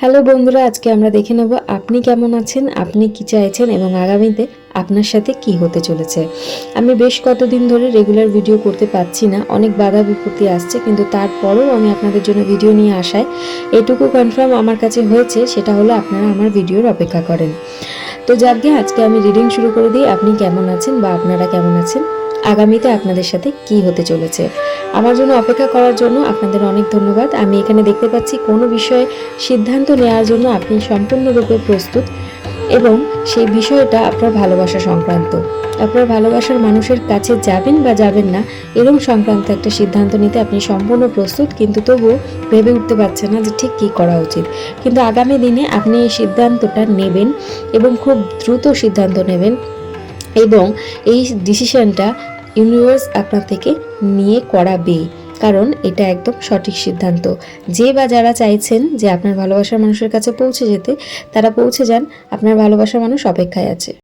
Hello বন্ধুরা, আজকে আমরা দেখে নেব আপনি কেমন আছেন, আপনি কি চাইছেন এবং আগামীতে আপনার সাথে কি হতে চলেছে। আমি বেশ কতদিন ধরে রেগুলার ভিডিও করতে পারছি না, অনেক বাধা বিপত্তি আসছে, কিন্তু তারপরেও আমি আপনাদের জন্য ভিডিও নিয়ে আসায় এটুকু কনফার্ম আমার কাছে হয়েছে, সেটা হলো আপনারা আমার ভিডিওর অপেক্ষা করেন। তো যাকে আজকে আমি রিডিং শুরু করে দিই। আপনি কেমন আছেন বা আপনারা কেমন আছেন? আগামীতে আপনাদের সাথে কি হতে চলেছে? আমার জন্য অপেক্ষা করার জন্য আপনাদের অনেক ধন্যবাদ। আমি এখানে দেখতে পাচ্ছি কোনো বিষয়ে সিদ্ধান্ত নেওয়ার জন্য আপনি সম্পূর্ণরূপে প্রস্তুত। এবং সেই বিষয়টা আপনার ভালোবাসা সংক্রান্ত। আপনার ভালোবাসার মানুষের কাছে যাবেন বা যাবেন না এরকম সংক্রান্ত একটা সিদ্ধান্ত নিতে আপনি সম্পূর্ণ প্রস্তুত, কিন্তু তবুও ভেবে উঠতে পারছেন না যে ঠিক কী করা উচিত। কিন্তু আগামী দিনে আপনি এই সিদ্ধান্তটা নেবেন এবং খুব দ্রুত সিদ্ধান্ত নেবেন এবং এই ডিসিশনটা ইউনিভার্স আপনার থেকে নিয়ে করাবে কারণ এটা একদম সঠিক সিদ্ধান্ত। যে বা যারা চাইছেন যে আপনার ভালোবাসার মানুষের কাছে পৌঁছে যেতে, তারা পৌঁছে যান, আপনার ভালোবাসার মানুষ অপেক্ষায় আছে।